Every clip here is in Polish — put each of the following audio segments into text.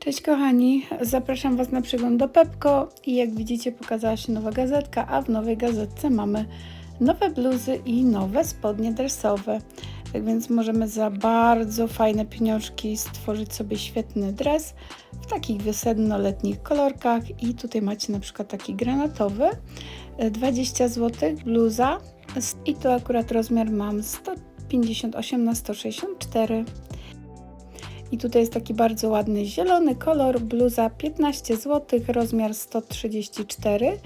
Cześć kochani, zapraszam Was na przegląd do Pepko. I jak widzicie pokazała się nowa gazetka, a w nowej gazetce mamy nowe bluzy i nowe spodnie dresowe. Tak więc możemy za bardzo fajne pieniążki stworzyć sobie świetny dres w takich wiosenno-letnich kolorkach. I tutaj macie na przykład taki granatowy, e, 20 zł, bluza. I tu akurat rozmiar mam 158 na 164 i tutaj jest taki bardzo ładny zielony kolor, bluza 15 zł, rozmiar 134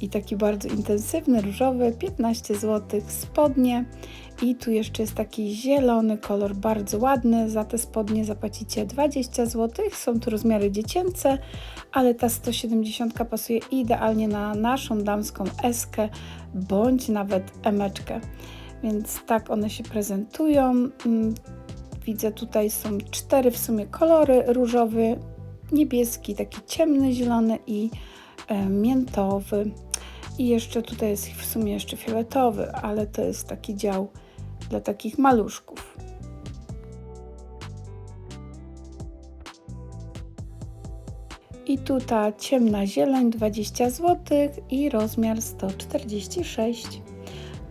i taki bardzo intensywny różowy 15 zł, spodnie i tu jeszcze jest taki zielony kolor, bardzo ładny, za te spodnie zapłacicie 20 zł, są tu rozmiary dziecięce, ale ta 170 pasuje idealnie na naszą damską eskę bądź nawet emeczkę. Więc tak one się prezentują. Widzę tutaj są cztery w sumie kolory: różowy, niebieski, taki ciemny zielony i e, miętowy. I jeszcze tutaj jest w sumie jeszcze fioletowy, ale to jest taki dział dla takich maluszków. I tu ta ciemna zieleń 20 zł i rozmiar 146.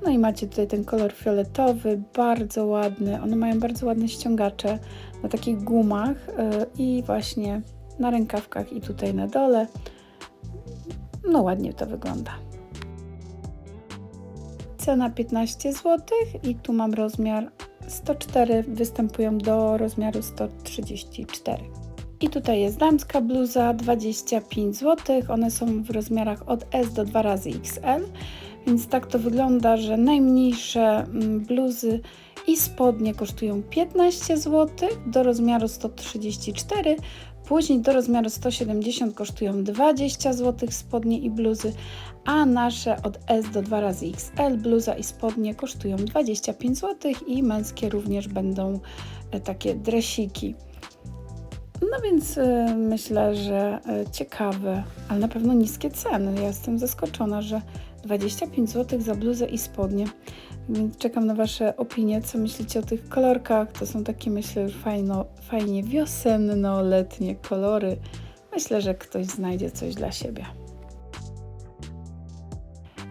No i macie tutaj ten kolor fioletowy, bardzo ładny. One mają bardzo ładne ściągacze na takich gumach yy, i właśnie na rękawkach i tutaj na dole. No ładnie to wygląda. Cena 15 zł i tu mam rozmiar 104, występują do rozmiaru 134. I tutaj jest damska bluza 25 zł. One są w rozmiarach od S do 2 razy XL. Więc tak to wygląda, że najmniejsze mm, bluzy i spodnie kosztują 15 zł do rozmiaru 134, później do rozmiaru 170 kosztują 20 zł spodnie i bluzy, a nasze od S do 2 razy XL bluza i spodnie kosztują 25 zł i męskie również będą e, takie dresiki. No więc y, myślę, że y, ciekawe, ale na pewno niskie ceny. Ja jestem zaskoczona, że 25 zł za bluzę i spodnie. Więc czekam na Wasze opinie, co myślicie o tych kolorkach. To są takie, myślę, fajno, fajnie wiosenno-letnie kolory. Myślę, że ktoś znajdzie coś dla siebie.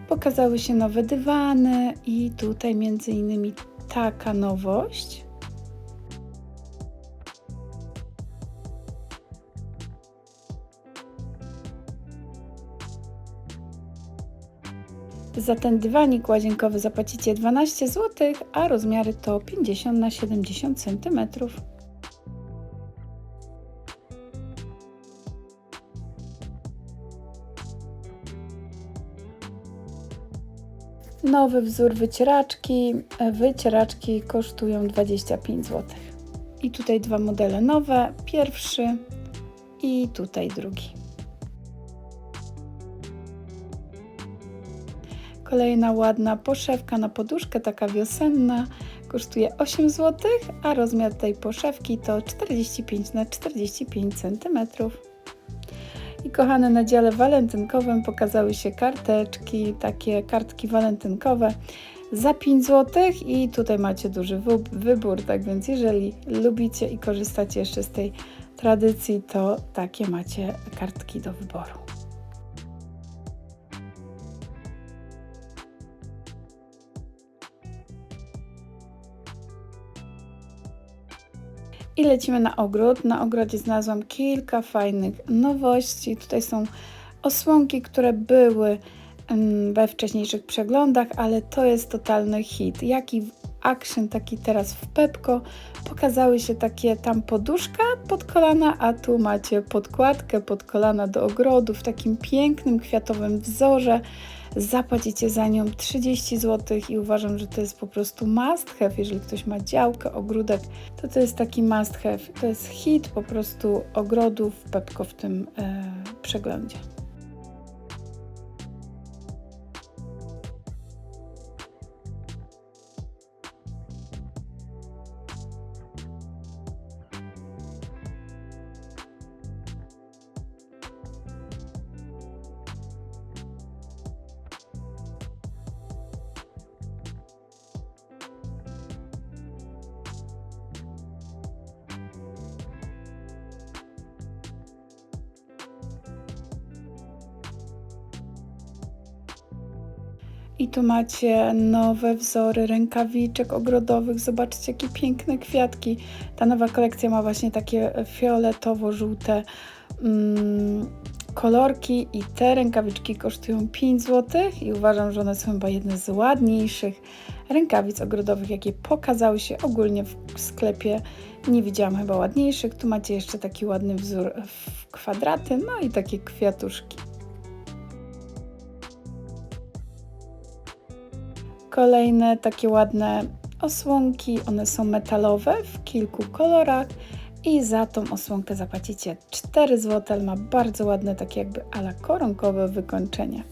Pokazały się nowe dywany i tutaj między innymi taka nowość. Za ten dywanik łazienkowy zapłacicie 12 zł, a rozmiary to 50 na 70 cm. Nowy wzór wycieraczki. Wycieraczki kosztują 25 zł. I tutaj dwa modele nowe. Pierwszy i tutaj drugi. Kolejna ładna poszewka na poduszkę, taka wiosenna, kosztuje 8 zł, a rozmiar tej poszewki to 45 na 45 cm. I kochane, na dziale walentynkowym pokazały się karteczki, takie kartki walentynkowe za 5 zł i tutaj macie duży wybór, tak więc jeżeli lubicie i korzystacie jeszcze z tej tradycji, to takie macie kartki do wyboru. I lecimy na ogród. Na ogrodzie znalazłam kilka fajnych nowości. Tutaj są osłonki, które były we wcześniejszych przeglądach, ale to jest totalny hit. Jaki w Action, taki teraz w Pepko. Pokazały się takie tam poduszka pod kolana, a tu macie podkładkę pod kolana do ogrodu w takim pięknym kwiatowym wzorze zapłacicie za nią 30 zł i uważam, że to jest po prostu must have, jeżeli ktoś ma działkę, ogródek, to to jest taki must have, to jest hit po prostu ogrodów Pepko w tym e, przeglądzie. I tu macie nowe wzory rękawiczek ogrodowych. Zobaczcie, jakie piękne kwiatki. Ta nowa kolekcja ma właśnie takie fioletowo-żółte mm, kolorki i te rękawiczki kosztują 5 zł i uważam, że one są chyba jedne z ładniejszych rękawic ogrodowych, jakie pokazały się ogólnie w sklepie. Nie widziałam chyba ładniejszych. Tu macie jeszcze taki ładny wzór w kwadraty, no i takie kwiatuszki. Kolejne takie ładne osłonki, one są metalowe w kilku kolorach i za tą osłonkę zapłacicie 4 zł, ma bardzo ładne takie jakby ala koronkowe wykończenie.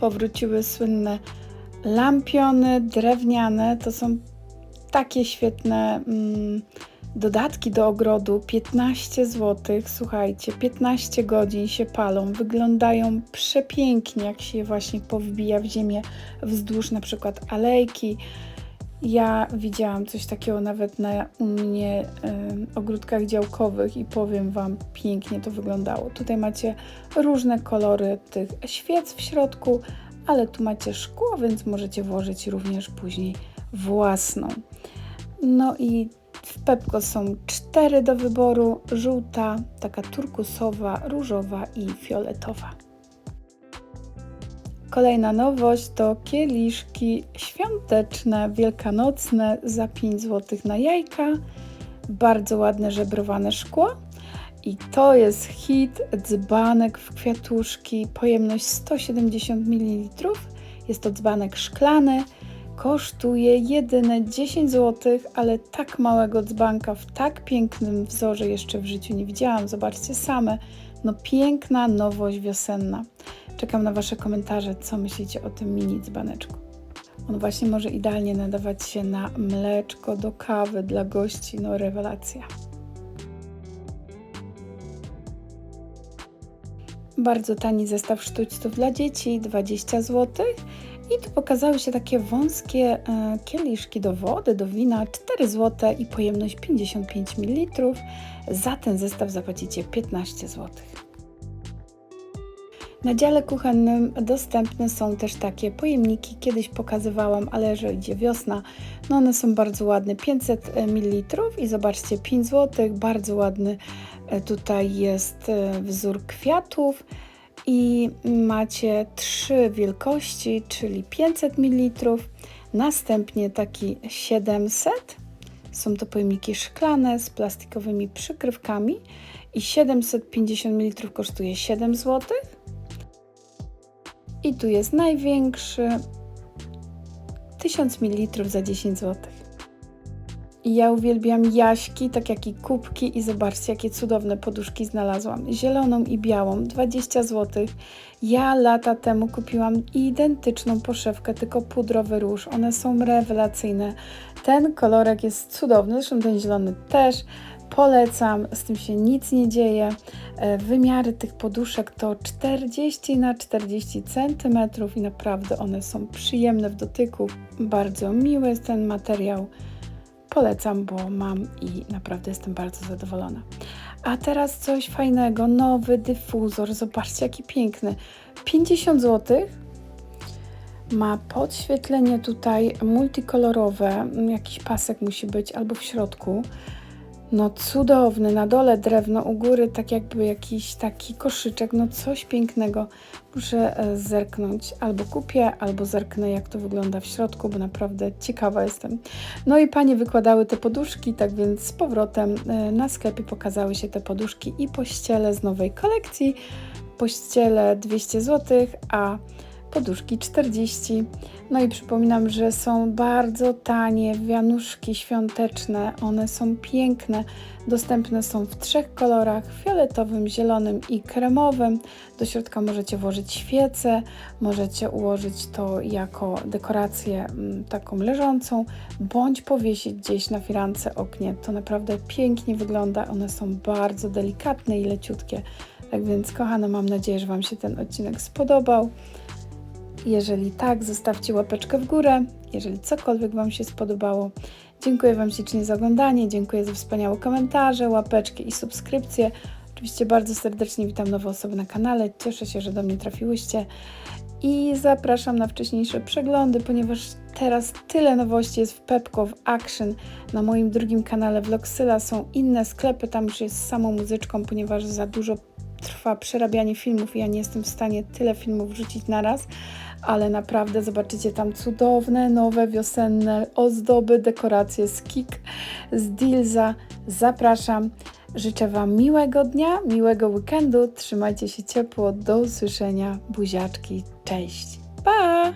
Powróciły słynne lampiony drewniane, to są takie świetne mm, dodatki do ogrodu 15 zł. Słuchajcie, 15 godzin się palą, wyglądają przepięknie, jak się je właśnie powbija w ziemię wzdłuż na przykład alejki. Ja widziałam coś takiego nawet na u mnie y, ogródkach działkowych i powiem Wam, pięknie to wyglądało. Tutaj macie różne kolory tych świec w środku, ale tu macie szkło, więc możecie włożyć również później własną. No i w Pepko są cztery do wyboru: żółta, taka turkusowa, różowa i fioletowa. Kolejna nowość to kieliszki świąteczne, wielkanocne za 5 zł na jajka. Bardzo ładne żebrowane szkło. I to jest hit dzbanek w kwiatuszki, pojemność 170 ml. Jest to dzbanek szklany kosztuje jedyne 10 zł, ale tak małego dzbanka w tak pięknym wzorze jeszcze w życiu nie widziałam. Zobaczcie same. No piękna nowość wiosenna. Czekam na Wasze komentarze, co myślicie o tym mini dzbaneczku. On właśnie może idealnie nadawać się na mleczko do kawy dla gości. No rewelacja. Bardzo tani zestaw sztućców dla dzieci, 20 zł. I tu pokazały się takie wąskie e, kieliszki do wody, do wina, 4 zł i pojemność 55 ml. Za ten zestaw zapłacicie 15 zł. Na dziale kuchennym dostępne są też takie pojemniki, kiedyś pokazywałam, ale że idzie wiosna, no one są bardzo ładne, 500 ml i zobaczcie 5 zł, bardzo ładny e, tutaj jest e, wzór kwiatów i macie trzy wielkości, czyli 500 ml, następnie taki 700. Są to pojemniki szklane z plastikowymi przykrywkami i 750 ml kosztuje 7 zł. I tu jest największy 1000 ml za 10 zł. Ja uwielbiam jaśki, tak jak i kubki i zobaczcie, jakie cudowne poduszki znalazłam. Zieloną i białą, 20 zł. Ja lata temu kupiłam identyczną poszewkę, tylko pudrowy róż. One są rewelacyjne. Ten kolorek jest cudowny, zresztą ten zielony też. Polecam, z tym się nic nie dzieje. E, wymiary tych poduszek to 40 na 40 cm i naprawdę one są przyjemne w dotyku. Bardzo miły jest ten materiał. Polecam, bo mam i naprawdę jestem bardzo zadowolona. A teraz coś fajnego, nowy dyfuzor. Zobaczcie, jaki piękny. 50 zł. Ma podświetlenie tutaj multikolorowe. Jakiś pasek musi być albo w środku. No cudowny, na dole drewno, u góry tak jakby jakiś taki koszyczek, no coś pięknego. Muszę e, zerknąć, albo kupię, albo zerknę jak to wygląda w środku, bo naprawdę ciekawa jestem. No i panie wykładały te poduszki, tak więc z powrotem e, na sklepie pokazały się te poduszki i pościele z nowej kolekcji. Pościele 200 zł, a poduszki 40. No i przypominam, że są bardzo tanie wianuszki świąteczne. One są piękne. Dostępne są w trzech kolorach: fioletowym, zielonym i kremowym. Do środka możecie włożyć świecę, możecie ułożyć to jako dekorację mm, taką leżącą, bądź powiesić gdzieś na firance oknie. To naprawdę pięknie wygląda. One są bardzo delikatne i leciutkie. Tak więc, kochane, mam nadzieję, że Wam się ten odcinek spodobał. Jeżeli tak, zostawcie łapeczkę w górę. Jeżeli cokolwiek Wam się spodobało, Dziękuję Wam ślicznie za oglądanie, dziękuję za wspaniałe komentarze, łapeczki i subskrypcje. Oczywiście bardzo serdecznie witam nowe osoby na kanale. Cieszę się, że do mnie trafiłyście i zapraszam na wcześniejsze przeglądy, ponieważ teraz tyle nowości jest w Pepko, w Action. Na moim drugim kanale Vlogsyla są inne sklepy, tam już jest samą muzyczką, ponieważ za dużo trwa przerabianie filmów i ja nie jestem w stanie tyle filmów wrzucić naraz, ale naprawdę zobaczycie tam cudowne, nowe, wiosenne ozdoby, dekoracje z Kik, z Dilza. Zapraszam. Życzę Wam miłego dnia, miłego weekendu. Trzymajcie się ciepło. Do usłyszenia. Buziaczki. Cześć. Pa!